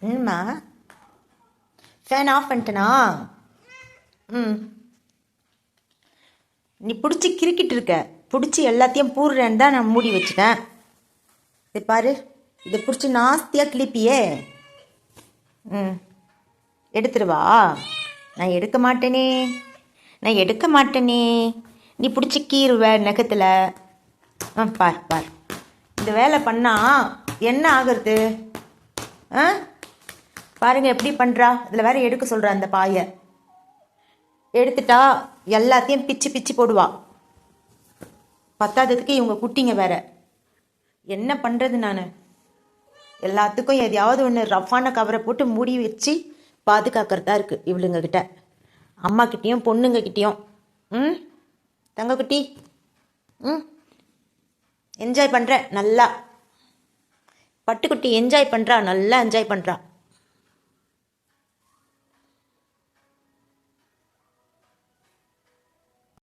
என்னம்மா? Fan off பண்ணிட்டனா? ம். நீ பிடிச்சி கிறுக்கிட்டு இருக்க. பிடிச்சி எல்லாத்தையும் பூர்றேன்னு தான் நான் மூடி வச்சுட்டேன். இது பாரு. இதை பிடிச்சி நாஸ்தியாக கிளிப்பியே ம். எடுத்துருவா நான் எடுக்க மாட்டேனே. நான் எடுக்க மாட்டேனே. நீ பிடிச்சி கீறுவ நெகத்தில். ஆ பார் பார். இந்த வேலை பண்ணால் என்ன ஆகுறது? ஆ? பாருங்க எப்படி பண்ணுறா இதில் வேற எடுக்க சொல்கிறா அந்த பாயை. எடுத்துட்டா எல்லாத்தையும் பிச்சு பிச்சு போடுவா. பத்தாததுக்கு இவங்க குட்டிங்க வேற. என்ன பண்ணுறது நான்? எல்லாத்துக்கும் எதையாவது ஒன்று ரஃப்பான கவரை போட்டு மூடி வச்சு பாதுகாக்கிறதா இருக்குது இவளுங்க கிட்ட அம்மா கிட்டேயும் பொண்ணுங்க கிட்டேயும் ம்? தங்கக்குட்டி? ம்? என்ஜாய் பண்ணுற நல்லா. பட்டுக்குட்டி என்ஜாய் பண்ணுறா நல்லா என்ஜாய் பண்ணுறா